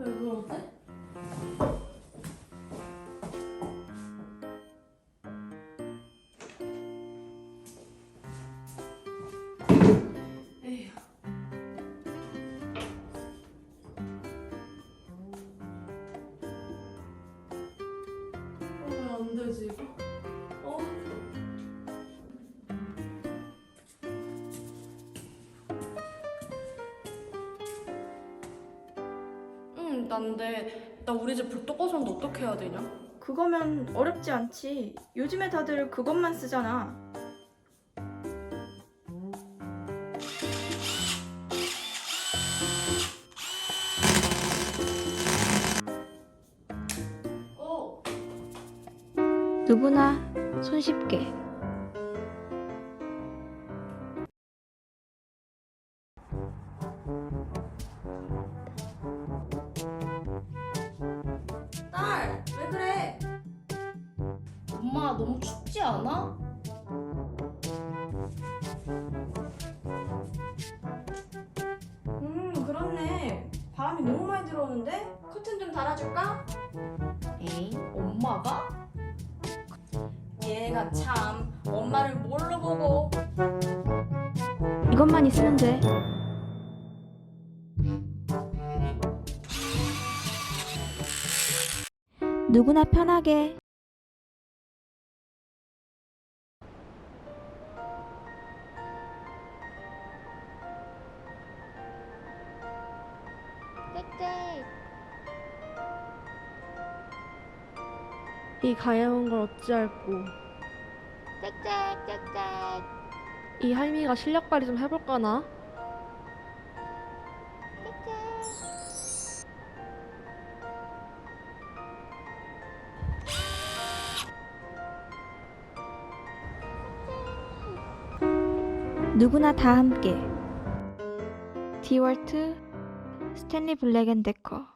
왜 그러지? 안 되지 이거? 응, 난데 나 우리 집 불도 꺼서는데 어떻게 해야 되냐? 그거면 어렵지 않지. 요즘에 다들 그것만 쓰잖아. 어, 누구나 손쉽게 왜 그래? 엄마 너무 춥지 않아? 음, 그렇네. 바람이 너무 많이 들어오는데? 커튼 좀 달아줄까? 에이, 엄마가? 얘가 참 엄마를 뭘로 보고 이것만 있으면 돼. 누구나 편하게. 짹짹 이 가여운 걸 어찌할꼬 짹짹짹짹 이 할미가 실력 발휘 좀 해볼까나? 누구나 다 함께. 디월트 스탠리 블랙 앤 데커